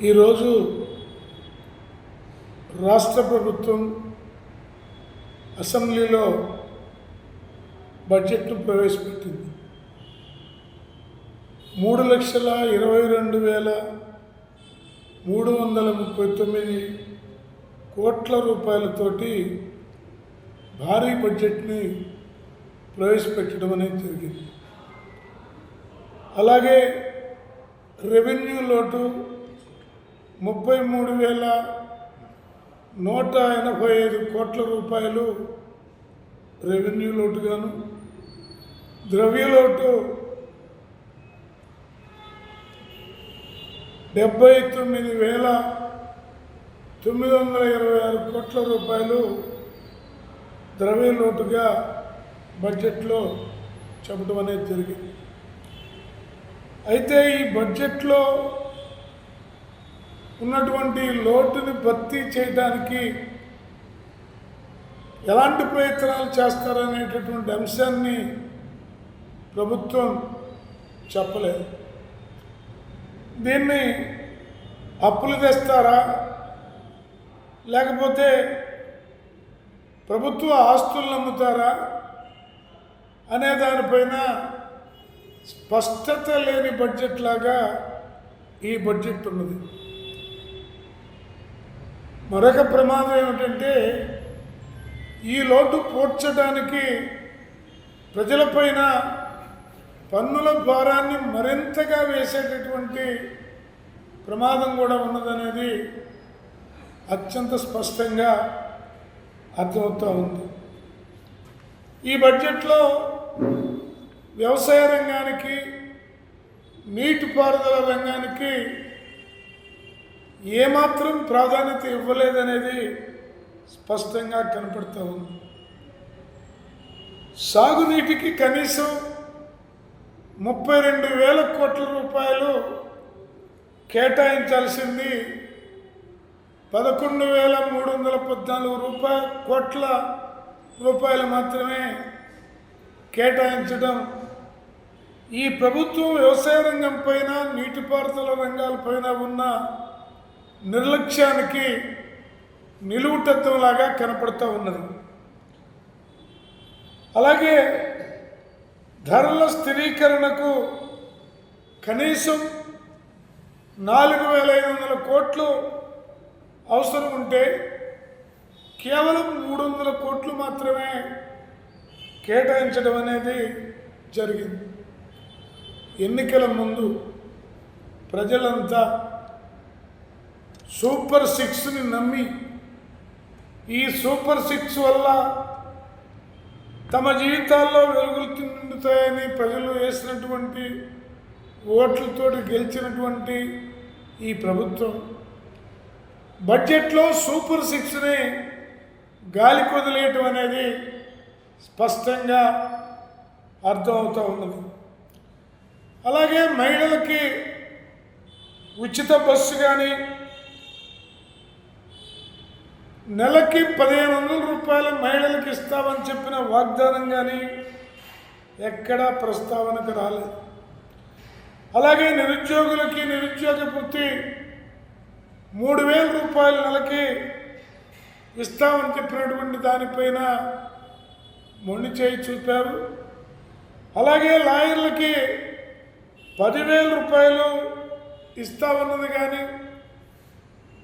ఈరోజు రాష్ట్ర ప్రభుత్వం అసెంబ్లీలో బడ్జెట్ను ప్రవేశపెట్టింది. మూడు లక్షల ఇరవై రెండు వేల మూడు వందల ముప్పై తొమ్మిది కోట్ల రూపాయలతోటి భారీ బడ్జెట్ని ప్రవేశపెట్టడం అనేది జరిగింది. అలాగే రెవెన్యూ లోటు ముప్పై మూడు వేల నూట ఎనభై ఐదు కోట్ల రూపాయలు రెవెన్యూ లోటుగాను ద్రవ్య లోటు డెబ్బై తొమ్మిది వేల తొమ్మిది వందల ఇరవై ఆరు కోట్ల రూపాయలు ద్రవ్య లోటుగా బడ్జెట్లో చెప్పడం అనేది జరిగింది. అయితే ఈ బడ్జెట్లో ఉన్నటువంటి లోటుని భర్తీ చేయడానికి ఎలాంటి ప్రయత్నాలు చేస్తారనేటటువంటి అంశాన్ని ప్రభుత్వం చెప్పలేదు. దీన్ని అప్పులు తెస్తారా? లేకపోతే ప్రభుత్వ ఆస్తులను అమ్ముతారా అనే దానిపైన స్పష్టత లేని బడ్జెట్ లాగా ఈ బడ్జెట్ ఉన్నది. మరొక ప్రమాదం ఏమిటంటే ఈ లోటు పూడ్చడానికి ప్రజలపైన పన్నుల భారాన్ని మరింతగా వేసేటటువంటి ప్రమాదం కూడా ఉన్నదనేది అత్యంత స్పష్టంగా అర్థమవుతూ ఉంది. ఈ బడ్జెట్లో వ్యవసాయ రంగానికి నీటిపారుదల రంగానికి ఏమాత్రం ప్రాధాన్యత ఇవ్వలేదనేది స్పష్టంగా కనపడుతూ ఉంది. సాగునీటికి కనీసం ముప్పై రెండు వేల కోట్ల రూపాయలు కేటాయించాల్సింది పదకొండు వేల మూడు వందల పద్నాలుగు రూపాయ కోట్ల రూపాయలు మాత్రమే కేటాయించడం. ఈ ప్రభుత్వం వ్యవసాయ రంగం పైన నీటిపారుదల రంగాలపైన ఉన్న నిర్లక్ష్యానికి నిలువుటత్వంలాగా కనపడుతూ ఉన్నది. అలాగే ధరల స్థిరీకరణకు కనీసం నాలుగు వేల ఐదు వందల కోట్లు అవసరం ఉంటే కేవలం మూడు వందల కోట్లు మాత్రమే కేటాయించడం అనేది జరిగింది. ఎన్నికల ముందు ప్రజలంతా సూపర్ సిక్స్ని నమ్మి ఈ సూపర్ సిక్స్ వల్ల తమ జీవితాల్లో వెలుగులు నిండుతాయని ప్రజలు వేసినటువంటి ఓట్లతో గెలిచినటువంటి ఈ ప్రభుత్వం బడ్జెట్లో సూపర్ సిక్స్ని గాలి కొదిలేయటం అనేది స్పష్టంగా అర్థమవుతూ ఉన్నది. అలాగే మహిళలకి ఉచిత బస్సు కానీ నెలకి పదిహేను వందల రూపాయలు మహిళలకు ఇస్తామని చెప్పిన వాగ్దానం కానీ ఎక్కడా ప్రస్తావనకు రాలేదు. అలాగే నిరుద్యోగులకి నిరుద్యోగ వృత్తి మూడు వేల రూపాయల నెలకి ఇస్తామని చెప్పినటువంటి దానిపైన మొండి చేయి చూపారు. అలాగే లాయర్లకి పదివేల రూపాయలు ఇస్తామన్నది కానీ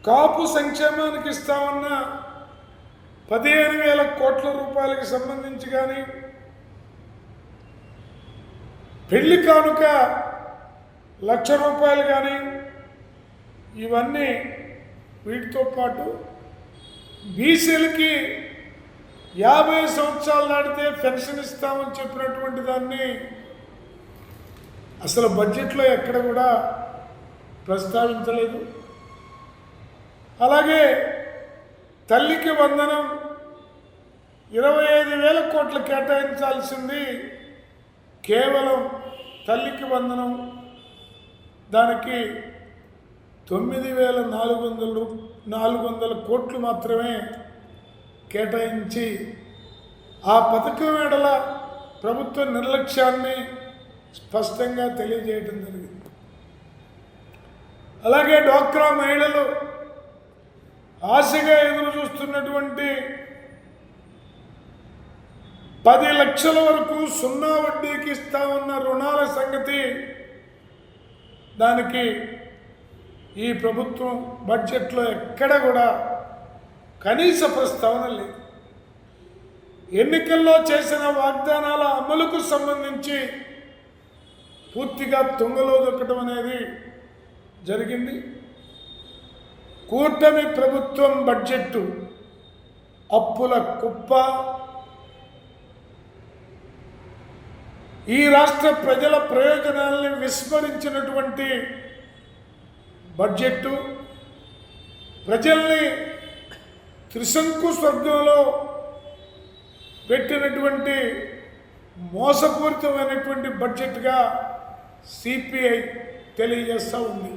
కాపు సంక్షేమానికి ఇస్తామన్న పదిహేను వేల కోట్ల రూపాయలకి సంబంధించి కానీ పెళ్ళి కానుక లక్ష రూపాయలు కానీ ఇవన్నీ వీటితో పాటు బీసీలకి యాభై సంవత్సరాలు దాటితే పెన్షన్ ఇస్తామని చెప్పినటువంటి దాన్ని అసలు బడ్జెట్లో ఎక్కడ కూడా ప్రస్తావించలేదు. అలాగే తల్లికి వందనం ఇరవై ఐదు వేల కోట్లు కేటాయించాల్సింది కేవలం తల్లికి వందనం. దానికి తొమ్మిది వేల నాలుగు వందలు నాలుగు వందల కోట్లు మాత్రమే కేటాయించి ఆ పథకం ఏడల ప్రభుత్వ నిర్లక్ష్యాన్ని స్పష్టంగా తెలియజేయడం జరిగింది. అలాగే డ్వాక్రా మహిళలు ఆశగా ఎదురు చూస్తున్నటువంటి పది లక్షల వరకు సున్నా వడ్డీకి ఇస్తామన్న రుణాల సంగతి దానికి ఈ ప్రభుత్వం బడ్జెట్లో ఎక్కడ కూడా కనీస ప్రస్తావన లేదు. ఎన్నికల్లో చేసిన వాగ్దానాల అమలుకు సంబంధించి పూర్తిగా తుంగలో దొక్కడం అనేది జరిగింది. కూటమి ప్రభుత్వం బడ్జెట్ అప్పుల కుప్ప. ఈ రాష్ట్ర ప్రజల ప్రయోజనాల్ని విస్మరించినటువంటి బడ్జెట్టు ప్రజల్ని త్రిశంకు స్వర్గంలో పెట్టినటువంటి మోసపూరితమైనటువంటి బడ్జెట్గా సిపిఐ తెలియజేస్తూ ఉంది.